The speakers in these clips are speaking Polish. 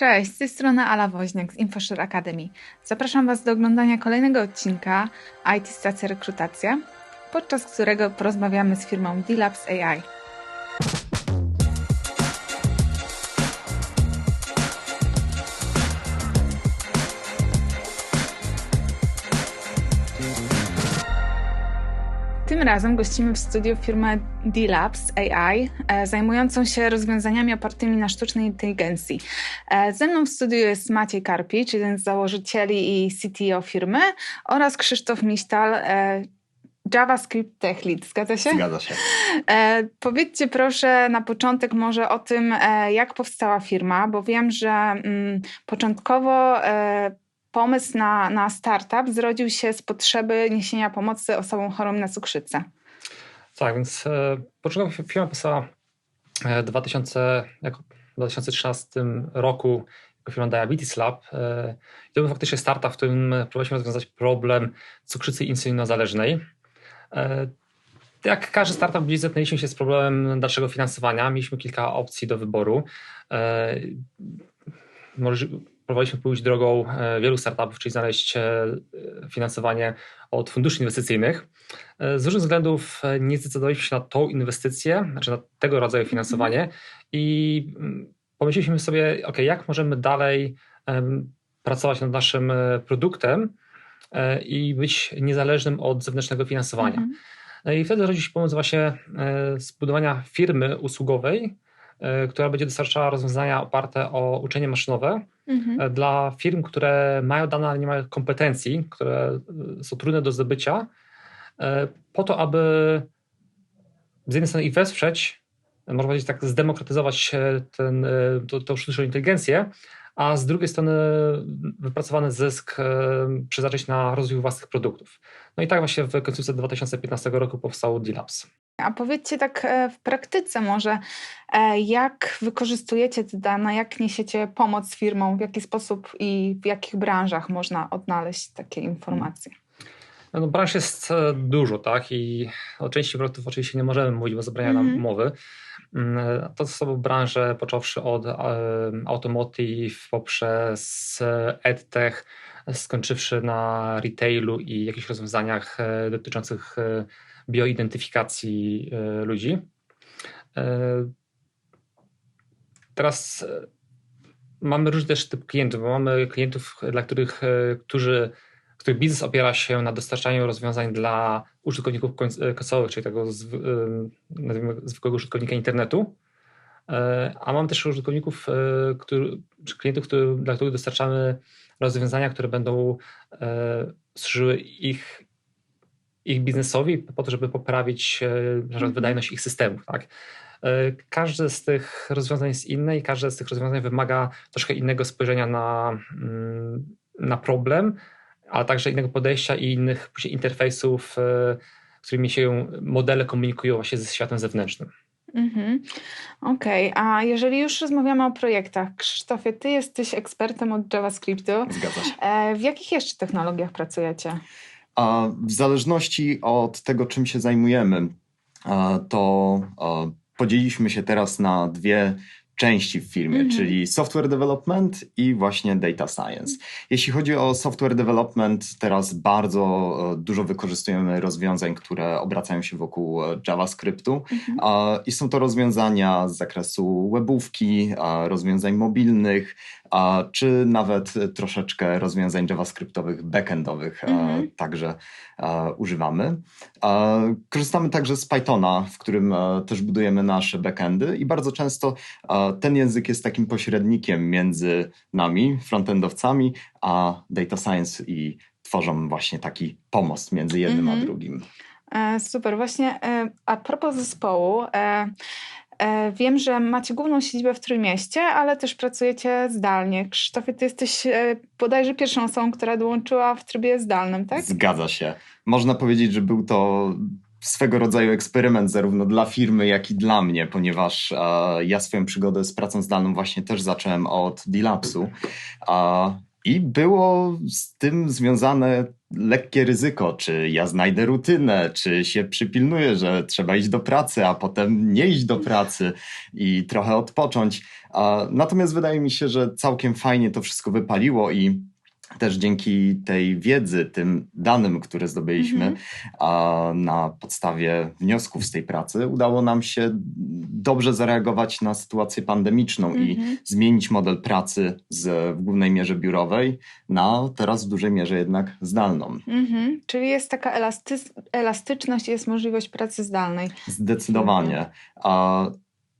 Cześć, z tej strony Ala Woźniak z InfoShare Academy. Zapraszam Was do oglądania kolejnego odcinka IT Stacja Rekrutacja, podczas którego porozmawiamy z firmą D-Labs AI. Razem gościmy w studiu firmę D-Labs AI, e, zajmującą się rozwiązaniami opartymi na sztucznej inteligencji. E, ze mną w studiu jest Maciej Karpicz, jeden z założycieli i CTO firmy oraz Krzysztof Misztal, e, JavaScript Tech Lead. Zgadza się? Zgadza się. powiedzcie proszę na początek może o tym, jak powstała firma, bo wiem, że mm, początkowo pomysł na, na startup zrodził się z potrzeby niesienia pomocy osobom chorym na cukrzycę. Tak, więc e, początkowo firma powstała w 2000, jako 2013 roku jako firma Diabetes Lab. E, to był faktycznie startup, w którym próbowaliśmy rozwiązać problem cukrzycy insulinozależnej. E, jak każdy startup, gdzieś zetknęliśmy się z problemem dalszego finansowania. Mieliśmy kilka opcji do wyboru. E, może próbowaliśmy pójść drogą e, wielu startupów, czyli znaleźć e, finansowanie od funduszy inwestycyjnych. E, z różnych względów nie zdecydowaliśmy się na tą inwestycję, znaczy na tego rodzaju finansowanie i mm, pomyśleliśmy sobie, ok, jak możemy dalej pracować nad naszym produktem i być niezależnym od zewnętrznego finansowania. Mhm. I wtedy rodzi się pomysł właśnie zbudowania firmy usługowej, która będzie dostarczała rozwiązania oparte o uczenie maszynowe, mhm. E, dla firm, które mają dane, ale nie mają kompetencji, które e, są trudne do zdobycia, e, po to, aby z jednej strony ich wesprzeć, można powiedzieć tak, zdemokratyzować tą sztuczną inteligencję, a z drugiej strony wypracowany zysk przeznaczyć na rozwój własnych produktów. No i tak właśnie w końcówce 2015 roku powstał D-Labs. A powiedzcie tak w praktyce może, jak wykorzystujecie te dane, jak niesiecie pomoc firmom, w jaki sposób i w jakich branżach można odnaleźć takie informacje? No, branż jest dużo, tak? I o części produktów oczywiście nie możemy mówić, bo zabrania nam mm -hmm. umowy. Mm, to są branże począwszy od automotive poprzez edtech, skończywszy na retailu i jakichś rozwiązaniach e, dotyczących e, bioidentyfikacji e, ludzi. Teraz mamy różne też typy klientów, bo mamy klientów, dla których, którzy których biznes opiera się na dostarczaniu rozwiązań dla użytkowników końcowych, czyli tego zwykłego użytkownika internetu. E, a mam też użytkowników, e, który, czy klientów, który, dla których dostarczamy rozwiązania, które będą e, służyły ich, ich biznesowi po to, żeby poprawić mhm. wydajność ich systemów. Tak? Każde z tych rozwiązań jest inne i każde z tych rozwiązań wymaga troszkę innego spojrzenia na, mm, na problem, ale także innego podejścia i innych interfejsów, e, którymi się modele komunikują właśnie ze światem zewnętrznym. Mhm. Okej, okay. a jeżeli już rozmawiamy o projektach, Krzysztofie, ty jesteś ekspertem od JavaScriptu. Zgadza się. E, w jakich jeszcze technologiach pracujecie? A w zależności od tego, czym się zajmujemy, to podzieliliśmy się teraz na dwie części w firmie, -hmm. czyli software development i właśnie data science. Jeśli chodzi o software development, teraz bardzo e, dużo wykorzystujemy rozwiązań, które obracają się wokół e, JavaScriptu -hmm. i są to rozwiązania z zakresu webówki, rozwiązań mobilnych, czy nawet troszeczkę rozwiązań JavaScriptowych, backendowych -hmm. także używamy. Korzystamy także z Pythona, w którym też budujemy nasze backendy i bardzo często ten język jest takim pośrednikiem między nami, frontendowcami, a data science i tworzą właśnie taki pomost między jednym mm -hmm. a mhm. drugim. E, super. Właśnie e, a propos zespołu, e, Wiem, że macie główną siedzibę w Trójmieście, ale też pracujecie zdalnie. Krzysztofie, ty jesteś bodajże pierwszą osobą, która dołączyła w trybie zdalnym, tak? Zgadza się. Można powiedzieć, że był to swego rodzaju eksperyment zarówno dla firmy, jak i dla mnie, ponieważ e, ja swoją przygodę z pracą zdalną właśnie też zacząłem od D-Labsu. E, I było z tym związane lekkie ryzyko, czy ja znajdę rutynę, czy się przypilnuję, że trzeba iść do pracy, a potem nie iść do pracy i trochę odpocząć. Natomiast wydaje mi się, że całkiem fajnie to wszystko wypaliło i też dzięki tej wiedzy, tym danym, które zdobyliśmy mm -hmm. na podstawie wniosków z tej pracy, udało nam się dobrze zareagować na sytuację pandemiczną mm -hmm. i mhm. zmienić model pracy z w głównej mierze biurowej na teraz w dużej mierze jednak zdalną. Mm -hmm. Czyli jest taka elasty elastyczność, jest możliwość pracy zdalnej. Zdecydowanie. A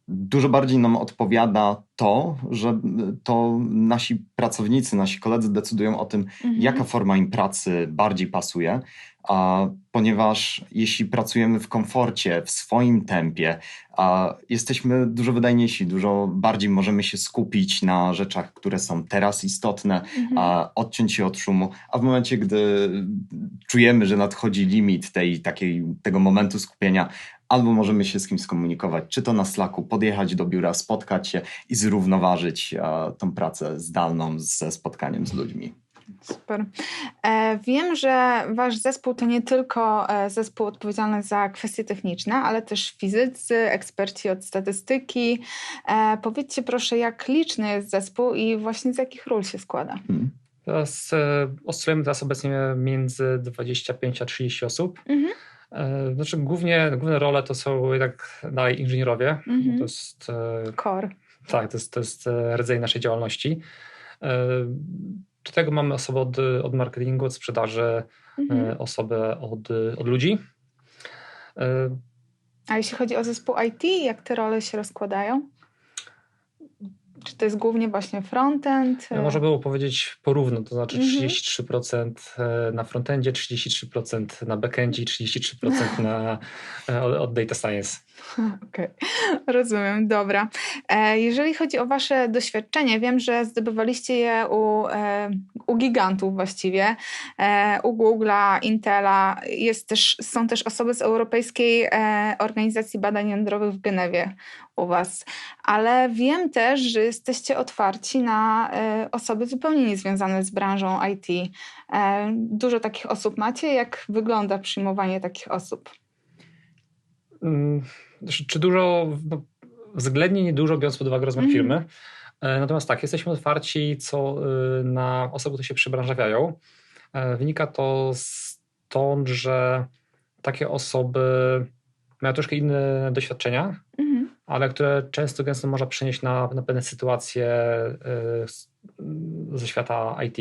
dużo bardziej nam odpowiada to, że to nasi pracownicy, nasi koledzy decydują o tym, mhm. jaka forma im pracy bardziej pasuje, a, ponieważ jeśli pracujemy w komforcie, w swoim tempie, a, jesteśmy dużo wydajniejsi, dużo bardziej możemy się skupić na rzeczach, które są teraz istotne, mhm. a, odciąć się od szumu, a w momencie, gdy czujemy, że nadchodzi limit tej, takiej, tego momentu skupienia, albo możemy się z kimś skomunikować, czy to na Slacku, podjechać do biura, spotkać się i zrównoważyć a, tą pracę zdalną ze spotkaniem z ludźmi. Super. E, wiem, że wasz zespół to nie tylko e, zespół odpowiedzialny za kwestie techniczne, ale też fizycy, eksperci od statystyki. E, powiedzcie proszę, jak liczny jest zespół i właśnie z jakich ról się składa? Hmm. Teraz oscylujemy teraz obecnie między 25 a 30 osób. Mhm. E, znaczy głównie, główne role to są jednak dalej inżynierowie. Mm-hmm. To jest... E, Core. Tak, to jest, to jest e, rodzaj naszej działalności. Do tego mamy osoby od, od marketingu, od sprzedaży, mm-hmm. osoby od, od ludzi. A jeśli chodzi o zespół IT, jak te role się rozkładają? Czy to jest głównie właśnie frontend? No, można było powiedzieć porówno, to znaczy 33% mhm. e, na frontendzie, 33% na backendzie, 33% na, e, od data science. Okej, okay. rozumiem, dobra. E, jeżeli chodzi o Wasze doświadczenie, wiem, że zdobywaliście je u, u gigantów właściwie, u Google'a, Intela. Jest też, są też osoby z Europejskiej Organizacji Badań Jądrowych w Genewie u Was, ale wiem też, że jesteście otwarci na osoby zupełnie niezwiązane z branżą IT. Dużo takich osób macie. Jak wygląda przyjmowanie takich osób? Hmm czy dużo, no, względnie niedużo, biorąc pod uwagę rozmiar mm. firmy. E, natomiast tak, jesteśmy otwarci co y, na osoby, które się przebranżawiają. E, wynika to stąd, że takie osoby mają troszkę inne doświadczenia, mm. Ale które często gęsto można przenieść na, na pewne sytuacje y, ze świata IT.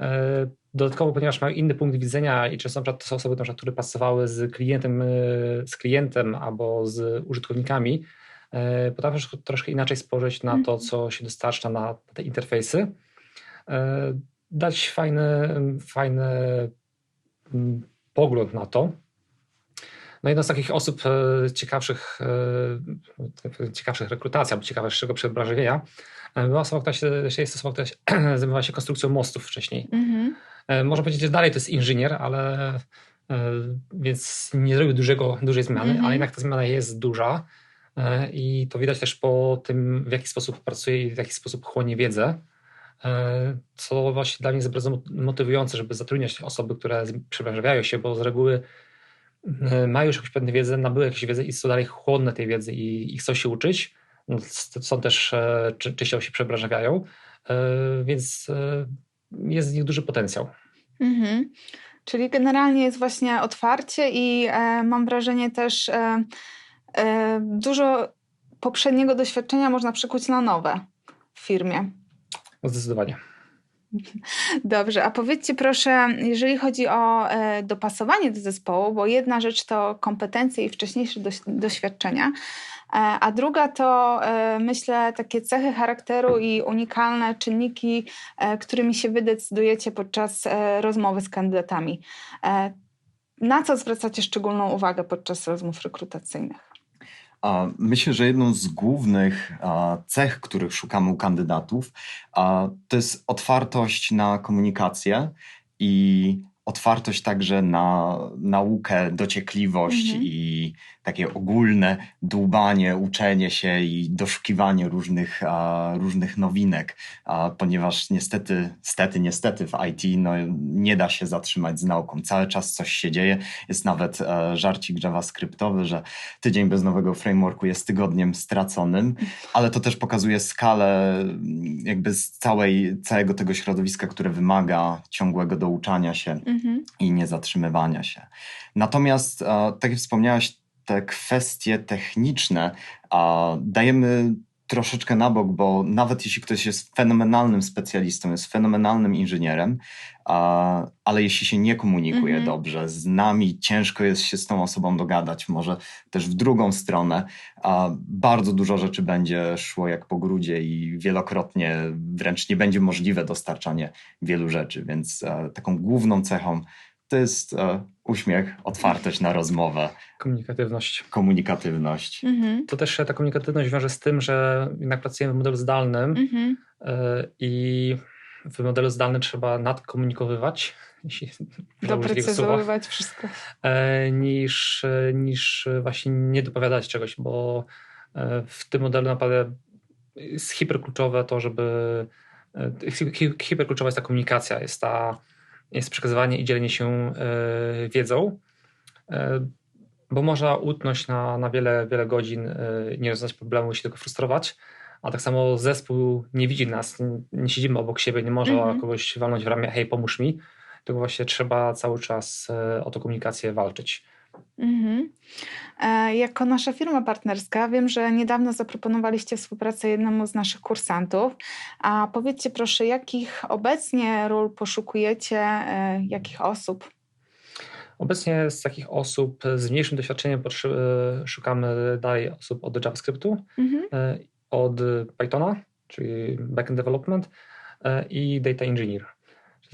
E, dodatkowo, ponieważ mają inny punkt widzenia i często to są osoby, które pracowały z klientem, e, z klientem albo z użytkownikami, potrafią troszkę inaczej spojrzeć na to, co się dostarcza na te interfejsy. Dać fajny, fajny mm, pogląd na to. No jedna z takich osób ciekawszych, ciekawszych rekrutacji albo ciekawszego przebranżowienia była osoba, która się, jest osoba, która się, zajmowała się konstrukcją mostów wcześniej. Mhm. E, można powiedzieć, że dalej to jest inżynier, ale e, więc nie zrobił dużego, dużej zmiany, mhm. ale jednak ta zmiana jest duża e, i to widać też po tym, w jaki sposób pracuje i w jaki sposób chłonie wiedzę, co właśnie dla mnie jest bardzo motywujące, żeby zatrudniać osoby, które przebranżawiają się, bo z reguły mają już jakąś pewną wiedzę, nabyły jakąś wiedzę i są dalej chłonne tej wiedzy i, i chcą się uczyć. No, są też, częściej się przebranżawiają, więc jest z nich duży potencjał. Mhm. Czyli generalnie jest właśnie otwarcie i e, mam wrażenie też e, e, dużo poprzedniego doświadczenia można przekuć na nowe w firmie. Zdecydowanie. Dobrze, a powiedzcie proszę, jeżeli chodzi o e, dopasowanie do zespołu, bo jedna rzecz to kompetencje i wcześniejsze doświadczenia, E, a druga to e, myślę takie cechy charakteru i unikalne czynniki, którymi się wydecydujecie podczas rozmowy z kandydatami. Na co zwracacie szczególną uwagę podczas rozmów rekrutacyjnych? Myślę, że jedną z głównych cech, których szukamy u kandydatów, to jest otwartość na komunikację i otwartość także na naukę, dociekliwość mhm. i takie ogólne dłubanie, uczenie się i doszukiwanie różnych, a, różnych nowinek, a, ponieważ niestety, stety, niestety w IT no, nie da się zatrzymać z nauką. Cały czas coś się dzieje. Jest nawet e, żarcik javascriptowy, że tydzień bez nowego frameworku jest tygodniem straconym, ale to też pokazuje skalę jakby z całej, całego tego środowiska, które wymaga ciągłego douczania się mhm. I niezatrzymywania się. Natomiast, e, tak jak wspomniałaś, te kwestie techniczne dajemy troszeczkę na bok, bo nawet jeśli ktoś jest fenomenalnym specjalistą, jest fenomenalnym inżynierem, a, ale jeśli się nie komunikuje mm -hmm. dobrze z nami, ciężko jest się z tą osobą dogadać, może też w drugą stronę, a bardzo dużo rzeczy będzie szło jak po grudzie i wielokrotnie wręcz nie będzie możliwe dostarczanie wielu rzeczy, więc a, taką główną cechą to jest e, uśmiech, otwartość na rozmowę. Komunikatywność. Komunikatywność. Mhm. To też ta komunikatywność wiąże z tym, że jednak pracujemy w modelu zdalnym mhm. e, i w modelu zdalnym trzeba nadkomunikowywać, doprecyzowywać wszystko, e, niż, niż właśnie nie dopowiadać czegoś, bo e, w tym modelu naprawdę jest hiperkluczowe to, żeby hiperkluczowa jest ta komunikacja, jest ta jest przekazywanie i dzielenie się e, wiedzą, e, bo można utnąć na, na wiele, wiele godzin, e, nie rozwiązać problemu i się tylko frustrować, a tak samo zespół nie widzi nas, nie siedzimy obok siebie, nie można mhm. kogoś walnąć w ramię, hej, pomóż mi, tylko właśnie trzeba cały czas o tę komunikację walczyć. Mhm. E, jako nasza firma partnerska wiem, że niedawno zaproponowaliście współpracę jednemu z naszych kursantów. A powiedzcie proszę, jakich obecnie ról poszukujecie, e, jakich osób? Obecnie z takich osób z mniejszym doświadczeniem e, szukamy dalej osób od JavaScriptu, mhm. od Pythona, czyli backend development i data engineer.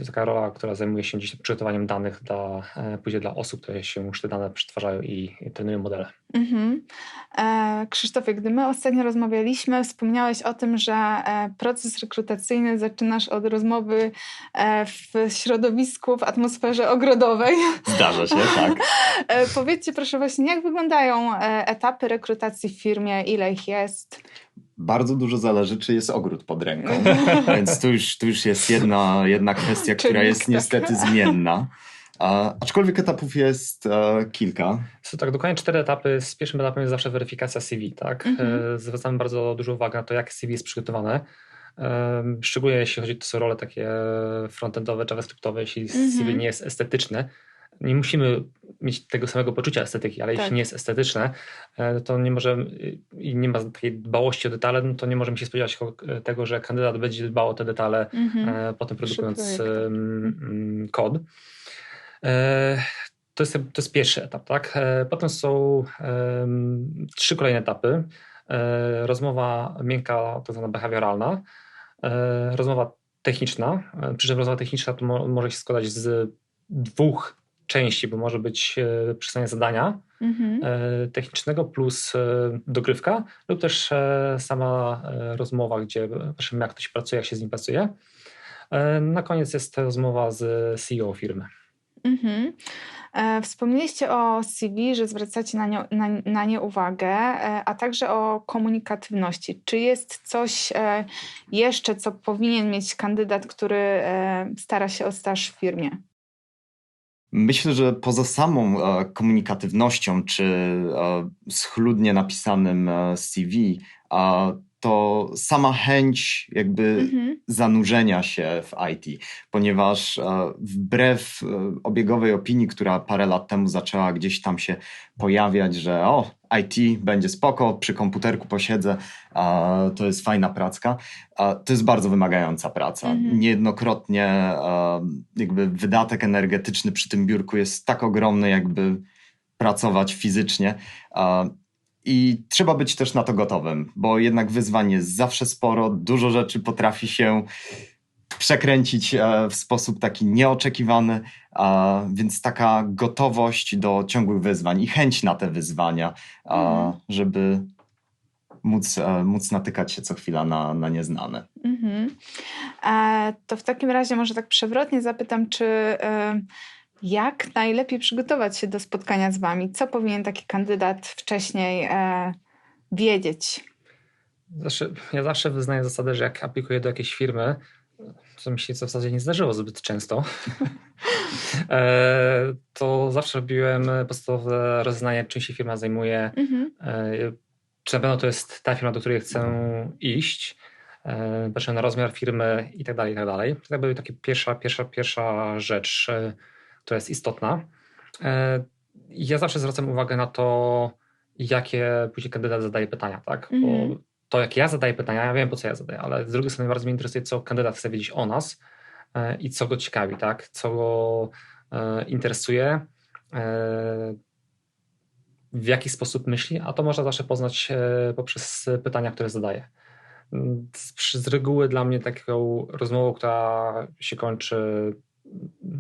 To jest taka rola, która zajmuje się dziś przygotowaniem danych dla, e, później dla osób, które się już te dane przetwarzają i, i trenują modele. Mhm. E, Krzysztofie, gdy my ostatnio rozmawialiśmy, wspomniałeś o tym, że e, proces rekrutacyjny zaczynasz od rozmowy e, w środowisku, w atmosferze ogrodowej. Zdarza się, tak. E, powiedzcie proszę właśnie, jak wyglądają etapy rekrutacji w firmie, ile ich jest? Bardzo dużo zależy, czy jest ogród pod ręką. Więc tu już, tu już jest jedna, jedna kwestia, która jest niestety zmienna. A, aczkolwiek etapów jest e, kilka. Są tak, dokładnie cztery etapy. Z pierwszym etapem jest zawsze weryfikacja CV. Tak? Mhm. E, zwracamy bardzo dużą uwagę na to, jak CV jest przygotowane. E, szczególnie jeśli chodzi, to są role takie frontendowe, javascriptowe, jeśli mhm. CV nie jest estetyczne, nie musimy mieć tego samego poczucia estetyki, ale tak. jeśli nie jest estetyczne, e, to nie może i nie ma takiej dbałości o detale, no to nie możemy się spodziewać tego, że kandydat będzie dbał o te detale, mm-hmm. potem produkując kod. E, to jest, to jest pierwszy etap, tak? Potem są trzy kolejne etapy. Rozmowa miękka, tak zwana behawioralna, rozmowa techniczna, przy czym rozmowa techniczna to mo- może się składać z dwóch części, bo może być e, przystanie zadania mhm. E, technicznego plus e, dogrywka lub też sama rozmowa, gdzie patrzymy jak ktoś pracuje, jak się z nim pracuje. Na koniec jest rozmowa z CEO firmy. Mhm. Wspomnieliście o CV, że zwracacie na nie, na, na nie uwagę, a także o komunikatywności. Czy jest coś jeszcze, co powinien mieć kandydat, który stara się o staż w firmie? Myślę, że poza samą e, komunikatywnością czy e, schludnie napisanym e, CV, to sama chęć jakby mhm. zanurzenia się w IT, ponieważ e, wbrew e, obiegowej opinii, która parę lat temu zaczęła gdzieś tam się pojawiać, że o, IT będzie spoko, przy komputerku posiedzę, to jest fajna pracka. To jest bardzo wymagająca praca. Mhm. Niejednokrotnie e, jakby wydatek energetyczny przy tym biurku jest tak ogromny, jakby pracować fizycznie. I trzeba być też na to gotowym, bo jednak wyzwań jest zawsze sporo, dużo rzeczy potrafi się przekręcić e, w sposób taki nieoczekiwany, więc taka gotowość do ciągłych wyzwań i chęć na te wyzwania, mhm. żeby móc, e, móc natykać się co chwila na, na nieznane. Mhm. E, to w takim razie może tak przewrotnie zapytam, czy Jak najlepiej przygotować się do spotkania z Wami? Co powinien taki kandydat wcześniej e, wiedzieć? Zawsze, ja zawsze wyznaję zasadę, że jak aplikuję do jakiejś firmy, co mi się w zasadzie nie zdarzyło zbyt często, e, to zawsze robiłem podstawowe rozeznanie, czym się firma zajmuje, mhm. E, czy na pewno to jest ta firma, do której chcę iść, e, patrzę na rozmiar firmy i tak dalej, i tak dalej. To jakby taka pierwsza, pierwsza, pierwsza rzecz, która jest istotna. Ja zawsze zwracam uwagę na to, jakie później kandydat zadaje pytania, tak? Mhm. Bo to, jak ja zadaję pytania, ja wiem, po co ja zadaję, ale z drugiej strony bardzo mnie interesuje, co kandydat chce wiedzieć o nas e, i co go ciekawi, tak? Co go e, interesuje, e, w jaki sposób myśli, a to można zawsze poznać poprzez pytania, które zadaje. Z reguły dla mnie taką rozmową, która się kończy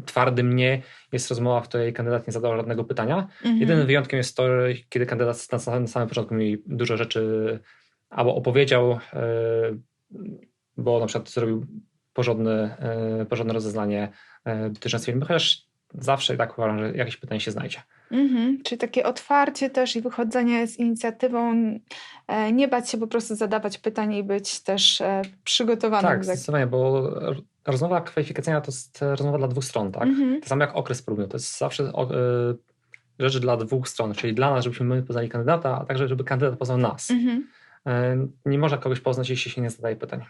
twardym nie, jest rozmowa, w której kandydat nie zadał żadnego pytania. Mhm. Jedynym wyjątkiem jest to, kiedy kandydat na samym, na samym początku mi dużo rzeczy albo opowiedział, e, bo na przykład zrobił porządne, e, porządne rozeznanie e, dotyczące filmu, chociaż zawsze tak uważam, że jakieś pytanie się znajdzie. Mhm, czyli takie otwarcie też i wychodzenie z inicjatywą, nie bać się po prostu zadawać pytań i być też przygotowanym. Tak, zdecydowanie, bo rozmowa kwalifikacyjna to jest rozmowa dla dwóch stron, tak? Mhm. To samo jak okres próbny, to jest zawsze rzecz dla dwóch stron, czyli dla nas, żebyśmy my poznali kandydata, a także żeby kandydat poznał nas. Mhm. E, nie można kogoś poznać, jeśli się nie zadaje pytań.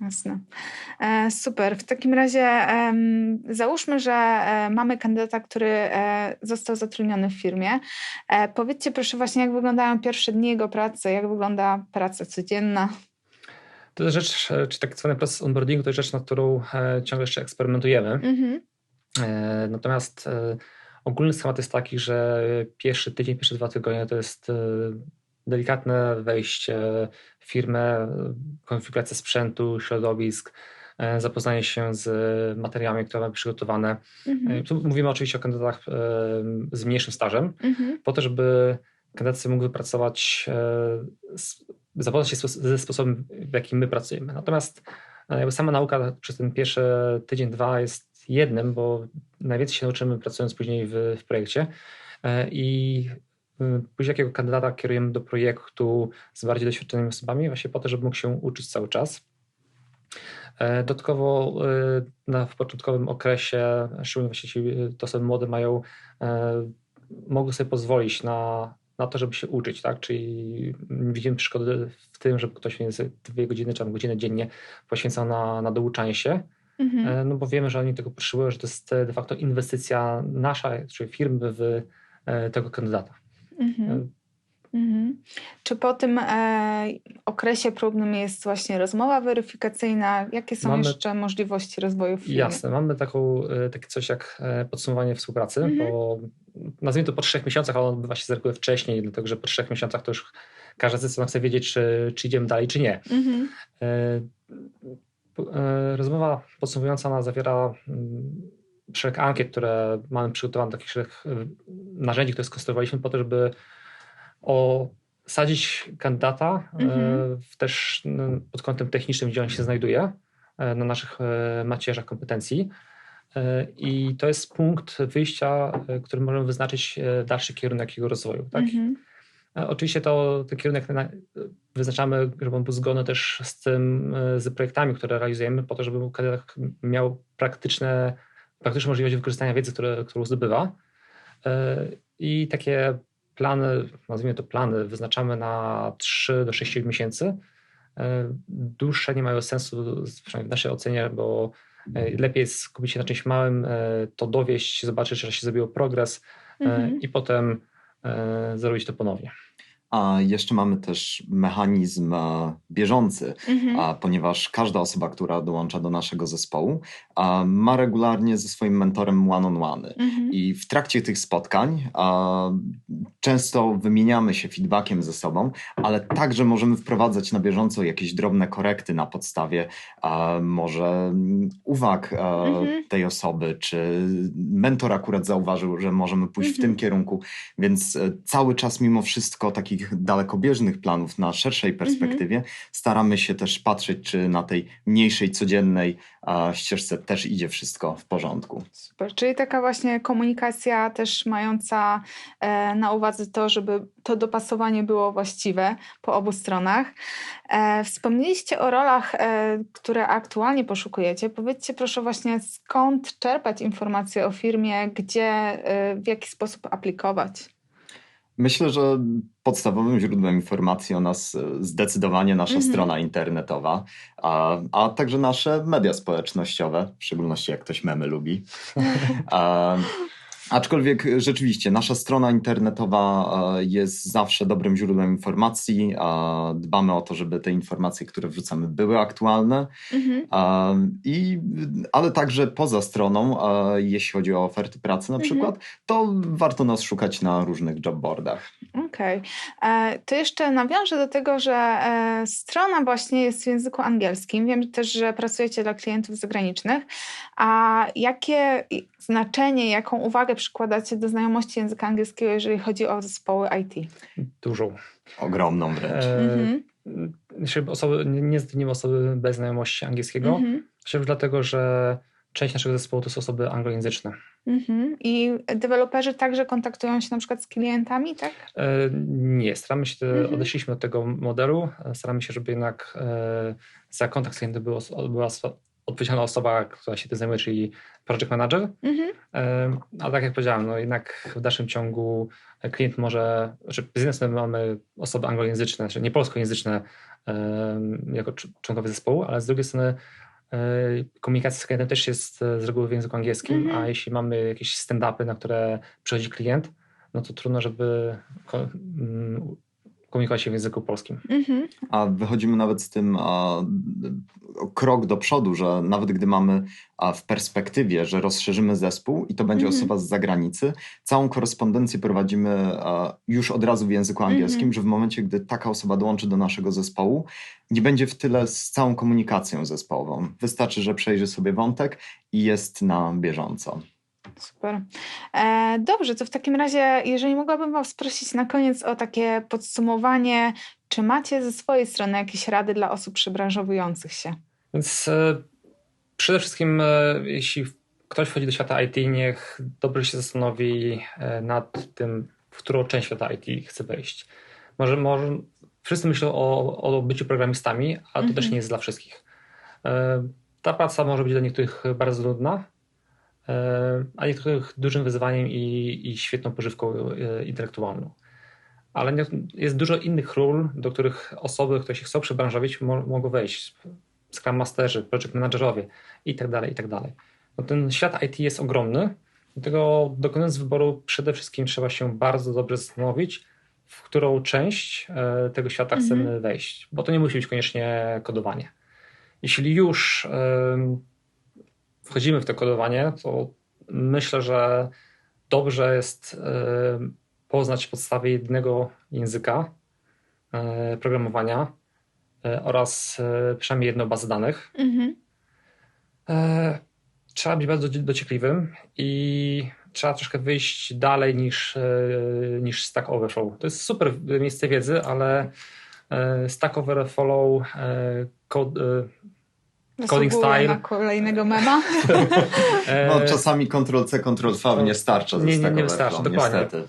Jasne. E, super. W takim razie załóżmy, że e, mamy kandydata, który został zatrudniony w firmie. Powiedzcie proszę właśnie, jak wyglądają pierwsze dni jego pracy, jak wygląda praca codzienna? To jest rzecz, czy tak zwany proces onboardingu, to jest rzecz, nad którą ciągle jeszcze eksperymentujemy. Mhm. Natomiast ogólny schemat jest taki, że pierwszy tydzień, pierwsze dwa tygodnie to jest delikatne wejście w firmę, konfiguracja sprzętu, środowisk, e, zapoznanie się z materiałami, które mamy przygotowane. Mhm. E, tu mówimy oczywiście o kandydatach e, z mniejszym stażem, mhm. po to, żeby kandydat mógł wypracować, zapoznać się ze sposobem, w jakim my pracujemy. Natomiast jakby sama nauka przez ten pierwszy tydzień, dwa jest jednym, bo najwięcej się nauczymy pracując później w, w projekcie i później jakiego kandydata kierujemy do projektu z bardziej doświadczonymi osobami, właśnie po to, żeby mógł się uczyć cały czas. E, dodatkowo e, na, w początkowym okresie, szczególnie właśnie ci to osoby młode mają, e, mogą sobie pozwolić na, na to, żeby się uczyć, tak? Czyli widzimy przeszkody w tym, żeby ktoś między dwie godziny czy godzinę dziennie poświęcał na, na douczanie się. Mhm. No bo wiemy, że oni tego potrzebują, że to jest de facto inwestycja nasza, czyli firmy w tego kandydata. Mhm. Mhm. Czy po tym e, okresie próbnym jest właśnie rozmowa weryfikacyjna? Jakie są mamy, jeszcze możliwości rozwoju firmy? Jasne, mamy taką, e, takie coś jak e, podsumowanie współpracy, mhm. bo nazwijmy to po trzech miesiącach, ale odbywa się z reguły wcześniej, dlatego że po trzech miesiącach to już każda ze chce wiedzieć, czy, czy idziemy dalej, czy nie. Mhm. E, e, rozmowa podsumowująca ona zawiera mm, szereg ankiet, które mamy przygotowane, takich szereg narzędzi, które skonstruowaliśmy po to, żeby osadzić kandydata e, mhm. też pod kątem technicznym, gdzie on się znajduje na naszych macierzach kompetencji. I to jest punkt wyjścia, który możemy wyznaczyć dalszy kierunek jego rozwoju. Tak? Mhm. Oczywiście to, ten kierunek wyznaczamy, żeby on był zgodny też z tym, z projektami, które realizujemy, po to, żeby kandydat miał praktyczne, praktyczne możliwości wykorzystania wiedzy, które, którą zdobywa. I takie plany, nazwijmy to plany, wyznaczamy na 3 do 6 miesięcy. E, dłuższe nie mają sensu, przynajmniej w naszej ocenie, bo e, lepiej jest skupić się na czymś małym, e, to dowieść, zobaczyć, że się zrobił progres mhm. i potem zrobić to ponownie. A jeszcze mamy też mechanizm e, bieżący, mhm. ponieważ każda osoba, która dołącza do naszego zespołu, ma regularnie ze swoim mentorem one-on-one. Mhm. I w trakcie tych spotkań często wymieniamy się feedbackiem ze sobą, ale także możemy wprowadzać na bieżąco jakieś drobne korekty na podstawie może uwag mhm. tej osoby, czy mentor akurat zauważył, że możemy pójść w tym kierunku, więc e, cały czas mimo wszystko takich takich dalekobieżnych planów na szerszej perspektywie, mhm. staramy się też patrzeć, czy na tej mniejszej, codziennej ścieżce też idzie wszystko w porządku. Super, czyli taka właśnie komunikacja też mająca e, na uwadze to, żeby to dopasowanie było właściwe po obu stronach. E, wspomnieliście o rolach, e, które aktualnie poszukujecie. Powiedzcie proszę właśnie skąd czerpać informacje o firmie, gdzie, w jaki sposób aplikować? Myślę, że podstawowym źródłem informacji o nas e, zdecydowanie nasza mm -hmm. strona internetowa, a, a także nasze media społecznościowe, w szczególności jak ktoś memy lubi. a, Aczkolwiek rzeczywiście nasza strona internetowa e, jest zawsze dobrym źródłem informacji. Dbamy o to, żeby te informacje, które wrzucamy, były aktualne. Mhm. I, ale także poza stroną, jeśli chodzi o oferty pracy na mhm. przykład, to warto nas szukać na różnych jobboardach. Okej. Okay. E, to jeszcze nawiążę do tego, że e, strona właśnie jest w języku angielskim. Wiem też, że pracujecie dla klientów zagranicznych. A jakie znaczenie, jaką uwagę przykładacie do znajomości języka angielskiego, jeżeli chodzi o zespoły IT? Dużą. Ogromną wręcz. E, mhm. osoby, nie zatrudnimy osoby bez znajomości angielskiego. Mhm. dlatego, że część naszego zespołu to są osoby anglojęzyczne. Mhm. I deweloperzy także kontaktują się na przykład z klientami, tak? E, nie, staramy się, mhm. odeszliśmy od tego modelu. E, staramy się, żeby jednak e, za kontakt z klientem była, była odpowiedzialna osoba, która się tym zajmuje, czyli project manager. Mhm. A tak jak powiedziałem, no jednak w dalszym ciągu klient może, znaczy z jednej strony mamy osoby anglojęzyczne, znaczy nie polskojęzyczne jako członkowie zespołu, ale z drugiej strony e, komunikacja z klientem też jest e, z reguły w języku angielskim, mhm. a jeśli mamy jakieś stand-upy, na które przychodzi klient, no to trudno, żeby komunikować się w języku polskim. Mhm. A wychodzimy nawet z tym a, krok do przodu, że nawet gdy mamy a, w perspektywie, że rozszerzymy zespół i to będzie mhm. osoba z zagranicy, całą korespondencję prowadzimy a, już od razu w języku angielskim, mhm. że w momencie, gdy taka osoba dołączy do naszego zespołu, nie będzie w tyle z całą komunikacją zespołową. Wystarczy, że przejrzy sobie wątek i jest na bieżąco. Super. E, dobrze, to w takim razie, jeżeli mogłabym Was prosić na koniec o takie podsumowanie, czy macie ze swojej strony jakieś rady dla osób przebranżowujących się? Więc e, przede wszystkim, e, jeśli ktoś wchodzi do świata IT, niech dobrze się zastanowi e, nad tym, w którą część świata IT chce wejść. Może, może wszyscy myślą o, o byciu programistami, ale to mhm. też nie jest dla wszystkich. E, ta praca może być dla niektórych bardzo nudna, a niektórych dużym wyzwaniem i, i świetną pożywką e, intelektualną. Ale jest dużo innych ról, do których osoby, które się chcą przebranżowić, mogą wejść. Scrum Masterzy, Project Managerowie i tak dalej, i tak dalej. No ten świat IT jest ogromny, dlatego dokonując wyboru przede wszystkim trzeba się bardzo dobrze zastanowić, w którą część e, tego świata mhm. chcemy wejść, bo to nie musi być koniecznie kodowanie. Jeśli już wchodzimy w to kodowanie, to myślę, że dobrze jest e, poznać podstawy jednego języka e, programowania e, oraz przynajmniej jedną bazę danych. Mhm. Trzeba być bardzo dociekliwym i trzeba troszkę wyjść dalej niż, niż Stack Overflow. To jest super miejsce wiedzy, ale Stack Overflow code, Coding style. Na kolejnego mema. no, czasami Ctrl-C, Ctrl-V nie starcza. Nie, nie, nie wystarczy, dokładnie. Niestety.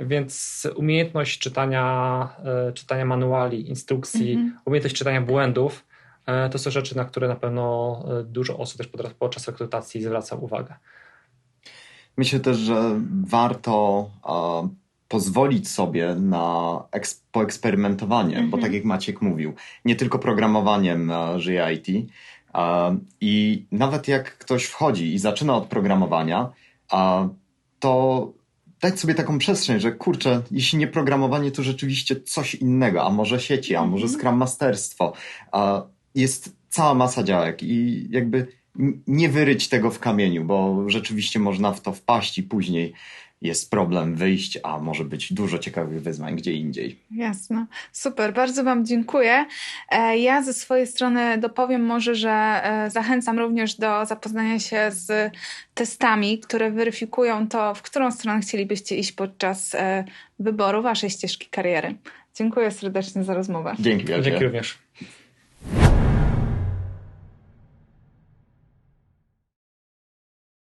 Więc umiejętność czytania, e, czytania manuali, instrukcji, -hmm. umiejętność czytania błędów, e, to są rzeczy, na które na pewno e, dużo osób też podczas rekrutacji zwraca uwagę. Myślę też, że warto pozwolić sobie na poeksperymentowanie, mm -hmm. bo tak jak Maciek mówił, nie tylko programowaniem żyje IT, i nawet jak ktoś wchodzi i zaczyna od programowania, to dać sobie taką przestrzeń, że kurczę, jeśli nie programowanie, to rzeczywiście coś innego, a może sieci, a może mhm. Scrum Masterstwo. Jest cała masa działek i jakby nie wyryć tego w kamieniu, bo rzeczywiście można w to wpaść i później jest problem wyjść, a może być dużo ciekawych wyzwań gdzie indziej. Jasne. Super, bardzo Wam dziękuję. E, ja ze swojej strony dopowiem może, że e, zachęcam również do zapoznania się z testami, które weryfikują to, w którą stronę chcielibyście iść podczas e, wyboru Waszej ścieżki kariery. Dziękuję serdecznie za rozmowę. Dzięki wielkie. Dzięki również.